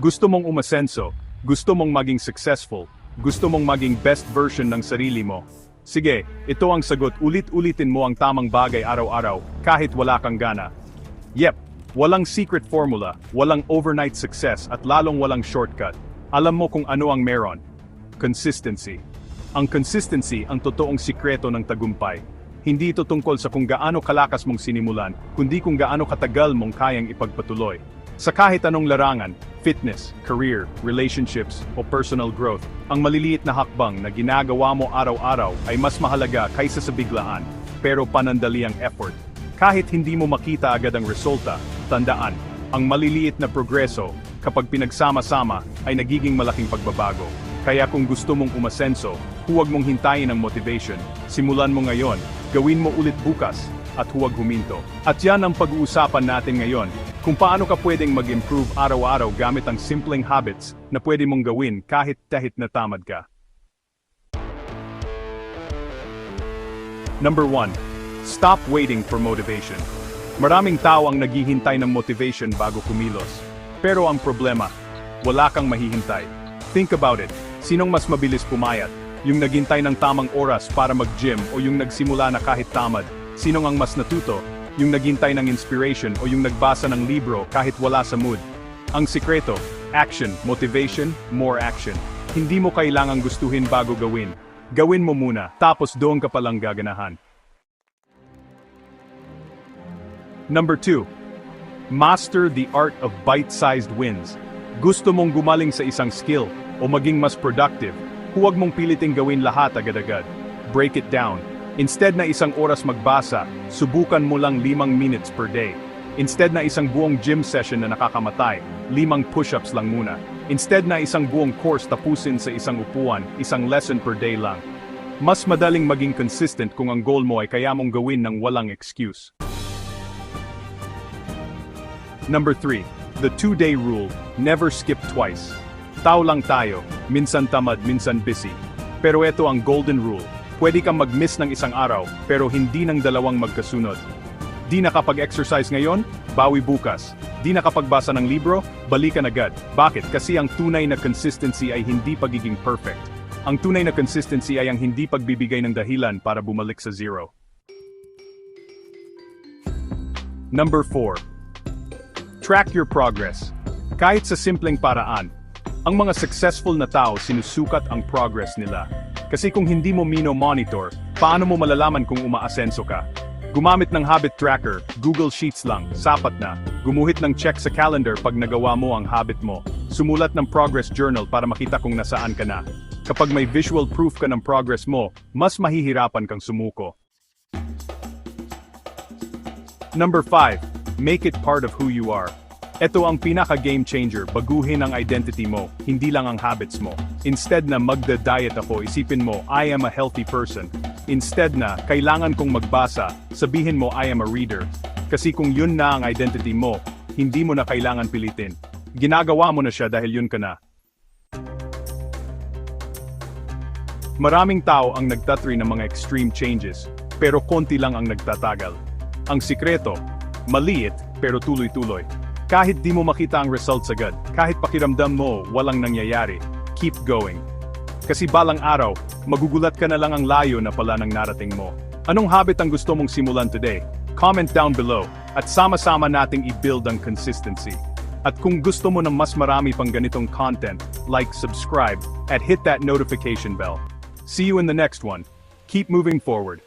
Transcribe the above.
Gusto mong umasenso, gusto mong maging successful, gusto mong maging best version ng sarili mo. Sige, ito ang sagot ulit-ulitin mo ang tamang bagay araw-araw, kahit wala kang gana. Yep, walang secret formula, walang overnight success at lalong walang shortcut. Alam mo kung ano ang meron. Consistency. Ang consistency ang totoong sikreto ng tagumpay. Hindi ito tungkol sa kung gaano kalakas mong sinimulan, kundi kung gaano katagal mong kayang ipagpatuloy. Sa kahit anong larangan, fitness, career, relationships, o personal growth, ang maliliit na hakbang na ginagawa mo araw-araw ay mas mahalaga kaysa sa biglaan, pero panandaliang effort. Kahit hindi mo makita agad ang resulta, tandaan, ang maliliit na progreso, kapag pinagsama-sama, ay nagiging malaking pagbabago. Kaya kung gusto mong umasenso, huwag mong hintayin ang motivation. Simulan mo ngayon, gawin mo ulit bukas, at huwag huminto. At yan ang pag-uusapan natin ngayon, kung paano ka pwedeng mag-improve araw-araw gamit ang simpleng habits na pwede mong gawin kahit tahit na tamad ka. Number 1. Stop waiting for motivation. Maraming tao ang naghihintay ng motivation bago kumilos. Pero ang problema, wala kang mahihintay. Think about it. Sinong mas mabilis pumayat? Yung naghintay ng tamang oras para mag-gym o yung nagsimula na kahit tamad? Sinong ang mas natuto? Yung naghintay ng inspiration o yung nagbasa ng libro kahit wala sa mood? Ang sikreto, action, motivation, more action. Hindi mo kailangang gustuhin bago gawin. Gawin mo muna, tapos doon ka palang gaganahan. Number 2. Master the art of bite-sized wins. Gusto mong gumaling sa isang skill o maging mas productive, huwag mong piliting gawin lahat agad-agad. Break it down. Instead na isang oras magbasa, subukan mo lang limang minutes per day. Instead na isang buong gym session na nakakamatay, limang push-ups lang muna. Instead na isang buong course tapusin sa isang upuan, isang lesson per day lang. Mas madaling maging consistent kung ang goal mo ay kaya mong gawin ng walang excuse. Number 3. The two-day rule, never skip twice. Tao lang tayo, minsan tamad, minsan busy. Pero ito ang golden rule. Pwede kang mag-miss ng isang araw, pero hindi ng dalawang magkasunod. Di nakapag-exercise ngayon, bawi bukas. Di nakapagbasa ng libro, balikan agad. Bakit? Kasi ang tunay na consistency ay hindi pagiging perfect. Ang tunay na consistency ay ang hindi pagbibigay ng dahilan para bumalik sa zero. Number 4. Track your progress. Kahit sa simpleng paraan, ang mga successful na tao sinusukat ang progress nila. Kasi kung hindi mo mino-monitor, paano mo malalaman kung umaasenso ka? Gumamit ng habit tracker, Google Sheets lang, sapat na. Gumuhit ng check sa calendar pag nagawa mo ang habit mo. Sumulat ng progress journal para makita kung nasaan ka na. Kapag may visual proof ka ng progress mo, mas mahihirapan kang sumuko. Number 5. Make it part of who you are. Ito ang pinaka-game changer, baguhin ang identity mo, hindi lang ang habits mo. Instead na magda-diet ako, isipin mo, I am a healthy person. Instead na, kailangan kong magbasa, sabihin mo, I am a reader. Kasi kung yun na ang identity mo, hindi mo na kailangan pilitin. Ginagawa mo na siya dahil yun ka na. Maraming tao ang nagtatry ng mga extreme changes, pero konti lang ang nagtatagal. Ang sikreto, maliit pero tuloy-tuloy. Kahit di mo makita ang results agad, kahit pakiramdam mo walang nangyayari, keep going. Kasi balang araw, magugulat ka na lang ang layo na pala ng narating mo. Anong habit ang gusto mong simulan today? Comment down below, at sama-sama nating i-build ang consistency. At kung gusto mo ng mas marami pang ganitong content, like, subscribe, at hit that notification bell. See you in the next one. Keep moving forward.